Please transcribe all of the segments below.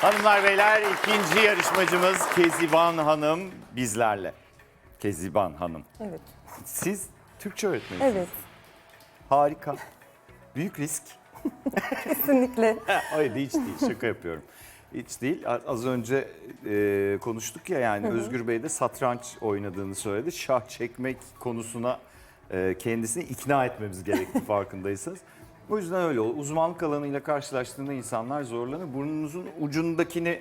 Hanımlar beyler ikinci yarışmacımız Keziban Hanım bizlerle. Keziban Hanım. Evet. Siz Türkçe öğretmenisiniz. Evet. Harika. Büyük risk. Kesinlikle. Hayır hiç değil şaka yapıyorum. Hiç değil. Az önce e, konuştuk ya yani Özgür Bey de satranç oynadığını söyledi. Şah çekmek konusuna e, kendisini ikna etmemiz gerekti farkındaysanız. O yüzden öyle. Uzmanlık alanıyla karşılaştığında insanlar zorlanır. Burnunuzun ucundakini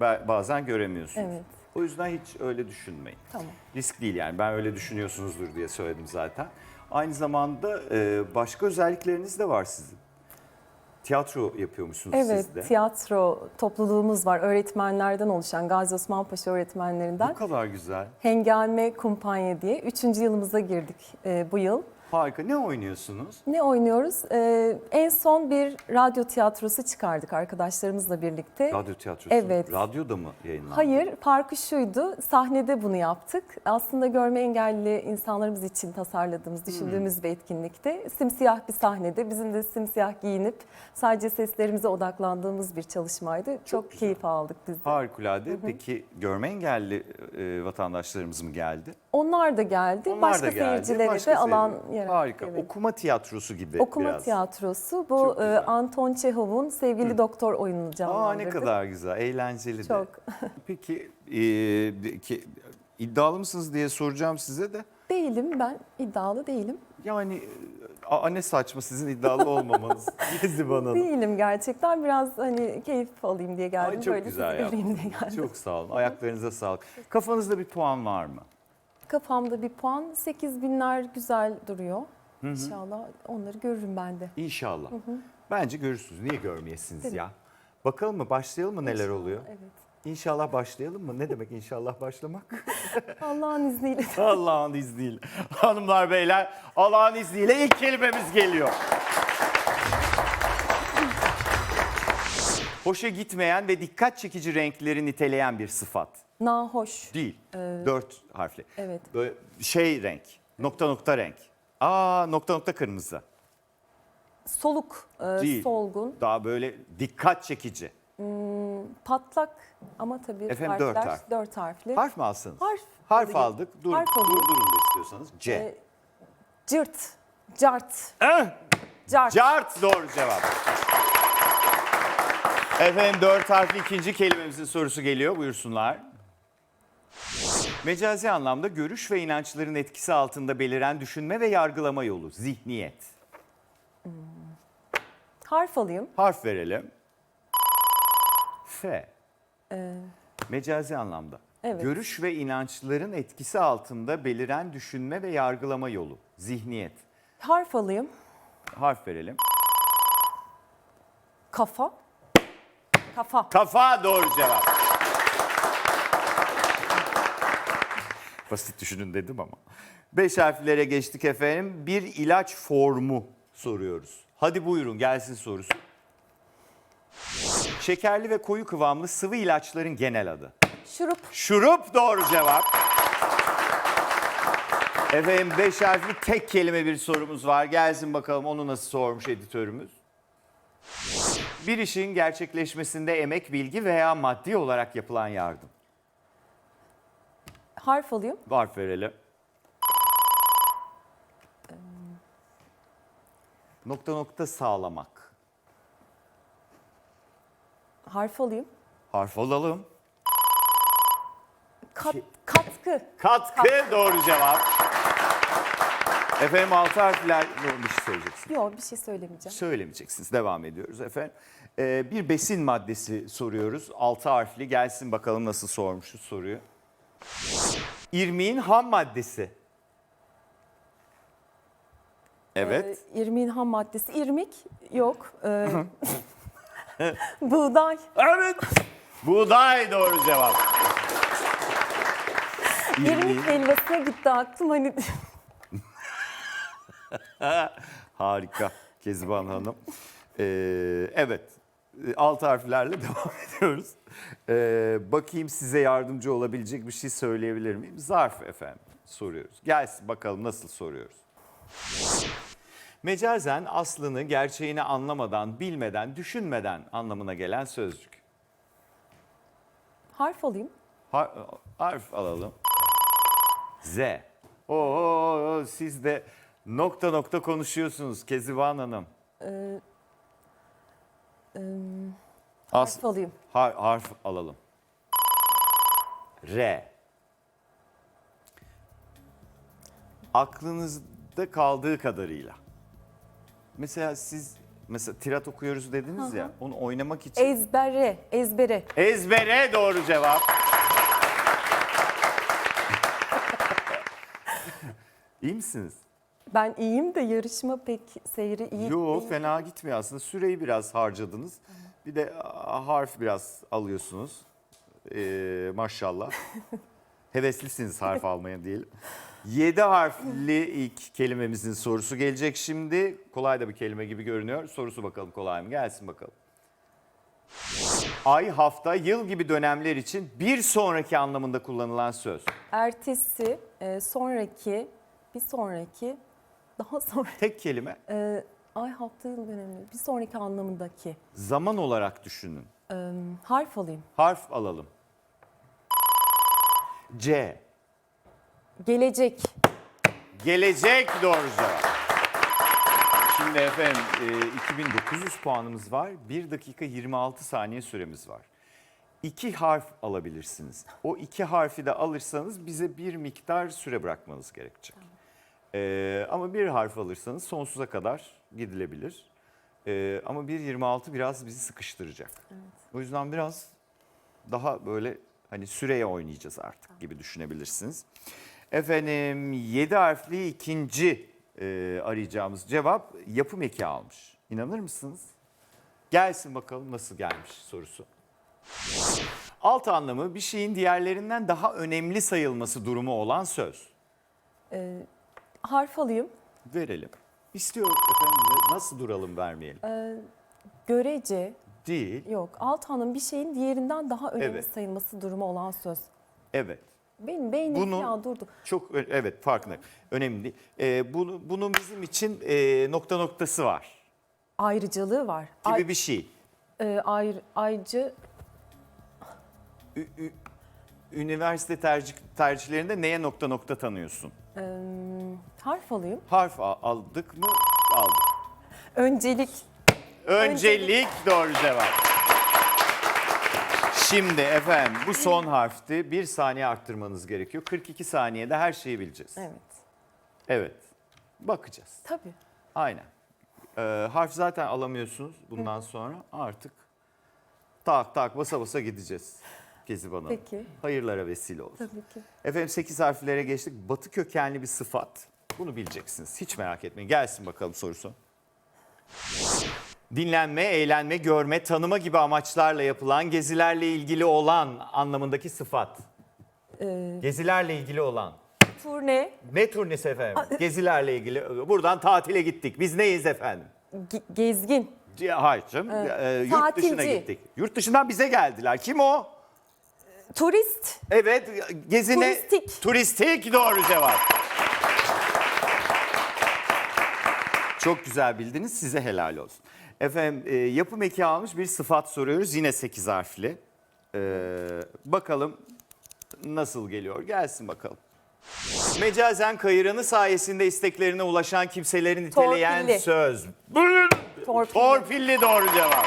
ba- bazen göremiyorsunuz. Evet. O yüzden hiç öyle düşünmeyin. Tamam. Risk değil yani ben öyle düşünüyorsunuzdur diye söyledim zaten. Aynı zamanda e, başka özellikleriniz de var sizin. Tiyatro yapıyormuşsunuz Evet, siz de. tiyatro topluluğumuz var. Öğretmenlerden oluşan Gazi Osman Paşa öğretmenlerinden. Bu kadar güzel. Hengame Kumpanya diye. Üçüncü yılımıza girdik e, bu yıl. Harika. Ne oynuyorsunuz? Ne oynuyoruz? E, en son bir radyo tiyatrosu çıkardık arkadaşlarımızla birlikte. Radyo tiyatrosu. Evet. Radyoda mı yayınlandı? Hayır, farkı şuydu. Sahnede bunu yaptık. Aslında görme engelli insanlarımız için tasarladığımız, düşündüğümüz bir etkinlikte. Simsiyah bir sahnede bizim de simsiyah giyinip sadece seslerimize odaklandığımız bir çalışmaydı. Çok, güzel. keyif aldık biz de. Harikulade. Peki görme engelli e, vatandaşlarımız mı geldi? Onlar da geldi. Onlar Başka da geldi. seyircilere Başka de alan seyirci- yarattı. Harika. Evet. Okuma tiyatrosu gibi Okuma biraz. tiyatrosu. Bu e. Anton Çehov'un Sevgili Doktor oyununu Aa canlandırdık. ne kadar güzel. Eğlenceli de. Çok. Peki e, ki, iddialı mısınız diye soracağım size de. Değilim ben iddialı değilim. Yani aa, ne saçma sizin iddialı olmamanız. Gezi bana. Değilim gerçekten. Biraz hani keyif alayım diye geldim. Ay çok Böyle güzel yaptınız. diye geldim. Çok sağ olun. Ayaklarınıza sağlık. Kafanızda bir puan var mı? Kafamda bir puan. 8 binler güzel duruyor. İnşallah onları görürüm ben de. İnşallah. Bence görürsünüz. Niye görmeyesiniz ya? Bakalım mı? Başlayalım mı neler oluyor? Evet. İnşallah başlayalım mı? Ne demek inşallah başlamak? Allah'ın izniyle. Allah'ın izniyle. Hanımlar beyler Allah'ın izniyle ilk kelimemiz geliyor. Hoşa gitmeyen ve dikkat çekici renkleri niteleyen bir sıfat. Nahoş. Değil. Dört harfli. Evet. Böyle şey renk. Nokta nokta renk. Aa nokta nokta kırmızı. Soluk. e, Değil. solgun. Daha böyle dikkat çekici. Patlak ama tabii Efendim, harfler. dört harf. dört harfli. Harf mı alsınız? Harf Harf aldık. Dur, Harf alayım. durdurun da istiyorsanız. C. E, cırt. Cart. Eh, Cart. Cart doğru cevap. Efendim dört harfli ikinci kelimemizin sorusu geliyor. Buyursunlar. Mecazi anlamda görüş ve inançların etkisi altında beliren düşünme ve yargılama yolu. Zihniyet. Harf alayım. Harf verelim. F. Mecazi anlamda. Evet. Görüş ve inançların etkisi altında beliren düşünme ve yargılama yolu. Zihniyet. Harf alayım. Harf verelim. Kafa. Kafa. Kafa doğru cevap. Basit düşünün dedim ama. Beş harflere geçtik efendim. Bir ilaç formu soruyoruz. Hadi buyurun gelsin sorusu. Şekerli ve koyu kıvamlı sıvı ilaçların genel adı. Şurup. Şurup doğru cevap. Efendim beş harfli tek kelime bir sorumuz var. Gelsin bakalım onu nasıl sormuş editörümüz. Bir işin gerçekleşmesinde emek, bilgi veya maddi olarak yapılan yardım. Harf alayım. Harf verelim. Nokta nokta sağlamak. Harf alayım. Harf alalım. Kat, katkı. Katkı doğru cevap. Efendim altı harfler bir şey söyleyeceksin. Yok bir şey söylemeyeceğim. Söylemeyeceksiniz. Devam ediyoruz efendim. Ee, bir besin maddesi soruyoruz. Altı harfli. Gelsin bakalım nasıl sormuşuz soruyu. İrmiğin ham maddesi. Evet. Ee, irmiğin ham maddesi. İrmik yok. Ee, buğday. Evet. Buğday doğru cevap. İrmik helvasına gitti aklım hani. Harika Kezban Hanım. Ee, evet. Alt harflerle devam ediyoruz. Ee, bakayım size yardımcı olabilecek bir şey söyleyebilir miyim? Zarf efendim soruyoruz. Gelsin bakalım nasıl soruyoruz. Mecazen aslını gerçeğini anlamadan, bilmeden, düşünmeden anlamına gelen sözcük. Harf alayım. Har- harf alalım. Z. Oo, siz de nokta nokta konuşuyorsunuz Keziban Hanım. Ee, As- harf alayım. Har- harf alalım. R. Aklınızda kaldığı kadarıyla. Mesela siz mesela tirat okuyoruz dediniz ya onu oynamak için. Ezbere, ezbere. Ezbere doğru cevap. İyi misiniz? Ben iyiyim de yarışma pek seyri iyi Yo değil. fena gitmiyor aslında. Süreyi biraz harcadınız. Bir de harf biraz alıyorsunuz. Ee, maşallah. Heveslisiniz harf almaya diyelim. 7 harfli ilk kelimemizin sorusu gelecek şimdi. Kolay da bir kelime gibi görünüyor. Sorusu bakalım kolay mı? Gelsin bakalım. Ay, hafta, yıl gibi dönemler için bir sonraki anlamında kullanılan söz. Ertesi, e, sonraki, bir sonraki, daha sonra, Tek kelime. e, ay hafta yıl dönemi, bir sonraki anlamındaki. Zaman olarak düşünün. E, harf alayım. Harf alalım. C. Gelecek, Gelecek doğru cevap. Şimdi efendim e, 2900 puanımız var. 1 dakika 26 saniye süremiz var. İki harf alabilirsiniz. O iki harfi de alırsanız bize bir miktar süre bırakmanız gerekecek. E, ama bir harf alırsanız sonsuza kadar gidilebilir. E, ama 1.26 biraz bizi sıkıştıracak. O yüzden biraz daha böyle hani süreye oynayacağız artık gibi düşünebilirsiniz. Efendim 7 harfli ikinci e, arayacağımız cevap yapım eki almış. İnanır mısınız? Gelsin bakalım nasıl gelmiş sorusu. Alt anlamı bir şeyin diğerlerinden daha önemli sayılması durumu olan söz. e, harf alayım. Verelim. İstiyorum efendim nasıl duralım vermeyelim. E, görece, Değil. yok alt hanım bir şeyin diğerinden daha önemli Evet. sayılması durumu olan söz. Evet. Benim beynim Bunun- ya durdu. Çok evet farkındayım. Önemli değil. E, bunu, bunun bizim için e, nokta noktası var Ayrıcalığı var. gibi Ay, bir şey. e, ayrı, ayrıcı, Ü- ü- üniversite tercih tercihlerinde neye nokta nokta tanıyorsun? e, harf alayım. Harf a- aldık mı? Aldık. Öncelik, Öncelik doğru cevap. Şimdi efendim bu son harfti. Bir saniye arttırmanız gerekiyor. 42 saniyede her şeyi bileceğiz. evet. Evet. Bakacağız. Tabii. Aynen. Ee, harf zaten alamıyorsunuz bundan sonra. Artık tak tak basa basa gideceğiz. Keziban Hanım. Peki. Hayırlara vesile olsun. Tabii ki. Efendim 8 harflere geçtik. Batı kökenli bir sıfat. Bunu bileceksiniz. Hiç merak etmeyin. Gelsin bakalım sorusu. Dinlenme, eğlenme, görme, tanıma gibi amaçlarla yapılan gezilerle ilgili olan anlamındaki sıfat. Ee, Gezilerle ilgili olan. turne, Ne turnesi efendim? Gezilerle ilgili. Buradan tatile gittik. Biz neyiz efendim? ge- gezgin, C- Hayır canım. Ee, yurt tatilci. dışına gittik. Yurt dışından bize geldiler. Kim o? turist, Evet, gezine... Turistik. Turistik doğru cevap. Çok güzel bildiniz. Size helal olsun. Efendim e, yapım eki almış bir sıfat soruyoruz. Yine 8 harfli. Ee, bakalım nasıl geliyor. Gelsin bakalım. Mecazen kayıranı sayesinde isteklerine ulaşan kimseleri niteleyen Torpilli. söz. Buyurun. Torpilli. Torpilli doğru cevap.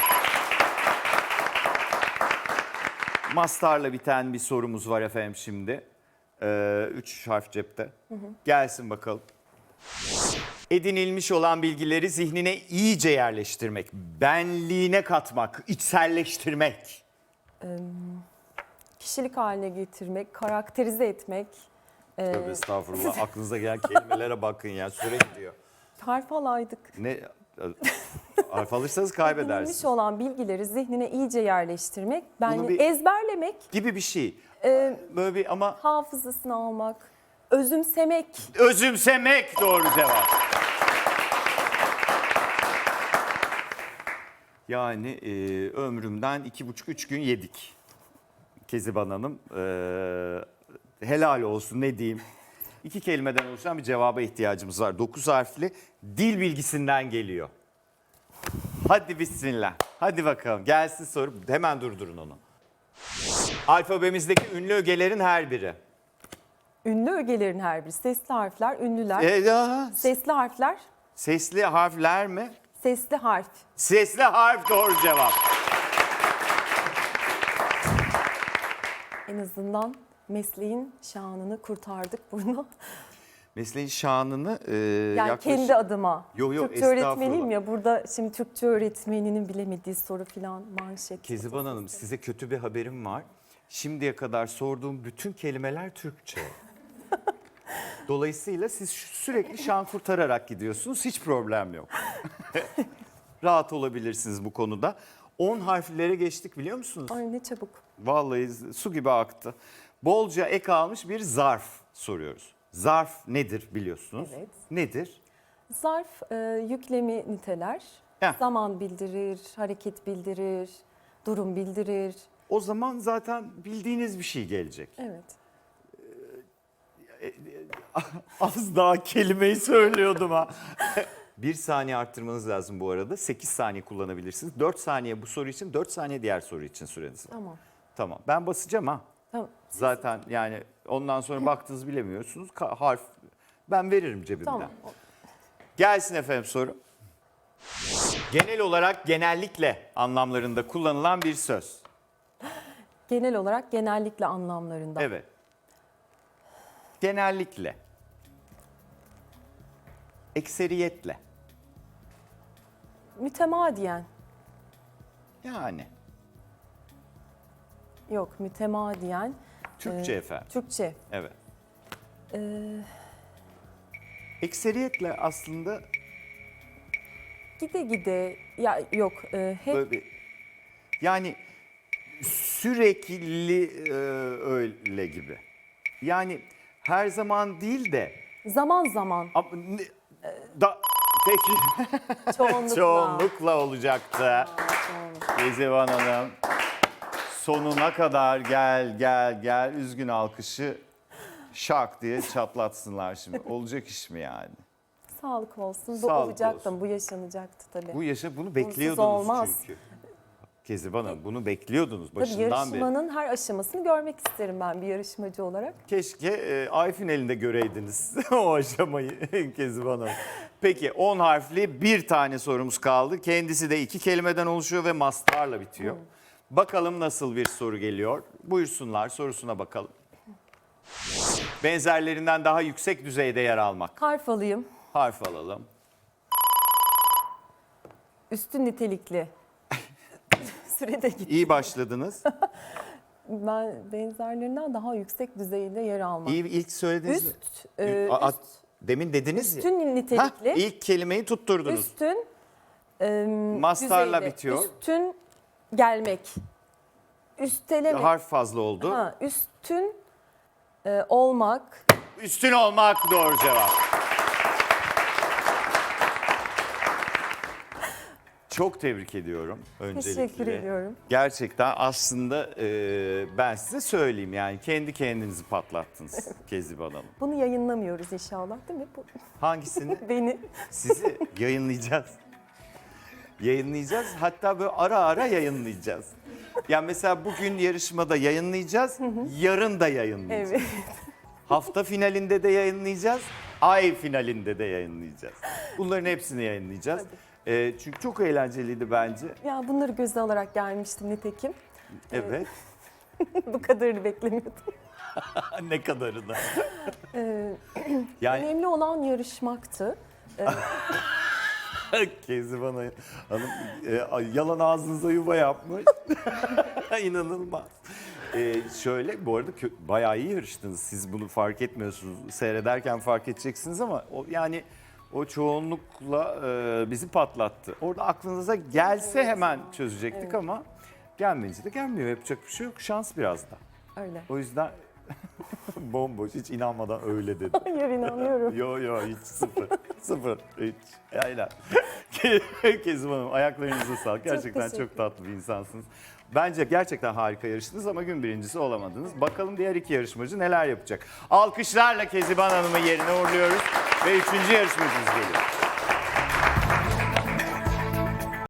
Mastarla biten bir sorumuz var efendim şimdi. Ee, üç harf cepte. Gelsin bakalım. Edinilmiş olan bilgileri zihnine iyice yerleştirmek, benliğine katmak, içselleştirmek. kişilik haline getirmek, karakterize etmek, e, Tövbe estağfurullah aklınıza gelen kelimelere bakın ya süre gidiyor. harf alaydık. Ne harf alırsanız Edinilmiş kaybedersiniz. olan bilgileri zihnine iyice yerleştirmek, ben bir- ezberlemek, Gibi bir şey. e, Böyle bir ama hafızasını almak, özümsemek, özümsemek doğru cevap. Yani e, ömrümden iki buçuk üç gün yedik. Keziban Hanım. E, helal olsun ne diyeyim. İki kelimeden oluşan bir cevaba ihtiyacımız var. Dokuz harfli dil bilgisinden geliyor. Hadi bismillah. Hadi bakalım gelsin soru. Hemen durdurun onu. Alfabemizdeki ünlü ögelerin her biri. Ünlü ögelerin her biri. Sesli harfler, ünlüler. E, ya, Sesli harfler, sesli harfler mi? sesli harf. Sesli harf doğru cevap. En azından mesleğin şanını kurtardık bunu. Mesleğin şanını e, Yani yaklaşık... kendi adıma. Yo, yo, Türkçe öğretmeniyim ya burada şimdi Türkçe öğretmeninin bilemediği soru filan manşet. Keziban Hanım size kötü bir haberim var. Şimdiye kadar sorduğum bütün kelimeler Türkçe. Dolayısıyla siz sürekli şan kurtararak gidiyorsunuz. Hiç problem yok. Rahat olabilirsiniz bu konuda. 10 harflere geçtik biliyor musunuz? Ay ne çabuk. Vallahi su gibi aktı. Bolca ek almış bir zarf soruyoruz. Zarf nedir biliyorsunuz? Evet. Nedir? Zarf e, yüklemi niteler. Heh. Zaman bildirir, hareket bildirir, durum bildirir. O zaman zaten bildiğiniz bir şey gelecek. Evet. Az daha kelimeyi söylüyordum ha. bir saniye arttırmanız lazım bu arada. 8 saniye kullanabilirsiniz. 4 saniye bu soru için, 4 saniye diğer soru için süreniz var. Tamam. Tamam. Ben basacağım ha. Tamam. Zaten yani ondan sonra baktınız bilemiyorsunuz. Ka- harf ben veririm cebimden. Tamam. Gelsin efendim soru. Genel olarak genellikle anlamlarında kullanılan bir söz. Genel olarak genellikle anlamlarında. Evet. Genellikle. Ekseriyetle. Mütemadiyen. Yani Yok mütemadiyen. Türkçe Ee, efendim. Türkçe. Evet. Ee, Ekseriyetle aslında gide gide ya yok e, hep böyle bir yani sürekli e, öyle gibi. Yani her zaman değil de zaman zaman ama ne- da peki çoğunlukla. çoğunlukla olacaktı. Gezivan Hanım sonuna kadar gel gel gel üzgün alkışı şak diye çatlatsınlar şimdi. Olacak iş mi yani? Sağlık olsun. Bu Sağlık olacaktı, olsun. bu yaşanacaktı tabii. Bu yaşa bunu bekliyordunuz olmaz. çünkü. Keziban Hanım bunu bekliyordunuz Tabii başından beri. yarışmanın her aşamasını görmek isterim ben bir yarışmacı olarak. Keşke e, ay finalinde göreydiniz o aşamayı Keziban Hanım. Peki 10 harfli bir tane sorumuz kaldı. Kendisi de iki kelimeden oluşuyor ve mastarla bitiyor. Bakalım nasıl bir soru geliyor. Buyursunlar sorusuna bakalım. Benzerlerinden daha yüksek düzeyde yer almak. Harf alayım. Harf alalım. Üstün nitelikli. Sürede gitti. İyi başladınız. Ben benzerlerinden daha yüksek düzeyde yer almak. İyi ilk söylediniz. mi? Üst, e, üst, Demin dediniz ya. üstün Hah, nitelikli. ilk kelimeyi tutturdunuz. Üstün e, Mastarla düzeyde. bitiyor. Üstün gelmek. Üstelemek. Harf fazla oldu. Ha, üstün e, olmak. Üstün olmak doğru cevap. Çok tebrik ediyorum öncelikle. Teşekkür ediyorum. Gerçekten aslında e, ben size söyleyeyim yani kendi kendinizi patlattınız Keziban Hanım. Bunu yayınlamıyoruz inşallah değil mi? Bu, Hangisini? beni. Sizi yayınlayacağız. Yayınlayacağız hatta böyle ara ara yayınlayacağız. Yani mesela bugün yarışmada yayınlayacağız, yarın da yayınlayacağız. Evet. Hafta finalinde de yayınlayacağız. Ay finalinde de yayınlayacağız. Bunların hepsini yayınlayacağız. Ee, çünkü çok eğlenceliydi bence. Ya bunları göze alarak gelmiştim nitekim. Evet. Bu kadarını beklemiyordum. ne kadarını. Ee, Yani önemli olan yarışmaktı. Keziban Hanım e, yalan ağzınıza yuva yapmış. İnanılmaz. Ee, şöyle bu arada kö- bayağı iyi yarıştınız. Siz bunu fark etmiyorsunuz. Seyrederken fark edeceksiniz ama o yani o çoğunlukla e, bizi patlattı. Orada aklınıza gelse hemen çözecektik Evet. ama gelmeyince de gelmiyor. Yapacak bir şey yok. Şans biraz da. Öyle. O yüzden bomboş hiç inanmadan öyle dedim. Hayır inanıyorum. Yo yo hiç sıfır. sıfır. Hiç. Aynen. Kezim Hanım ayaklarınıza sağlık. Gerçekten teşekkür çok tatlı bir insansınız. Bence gerçekten harika yarıştınız ama gün birincisi olamadınız. Bakalım diğer iki yarışmacı neler yapacak. Alkışlarla Keziban Hanım'ı yerine uğurluyoruz ve üçüncü yarışmacımız geliyor.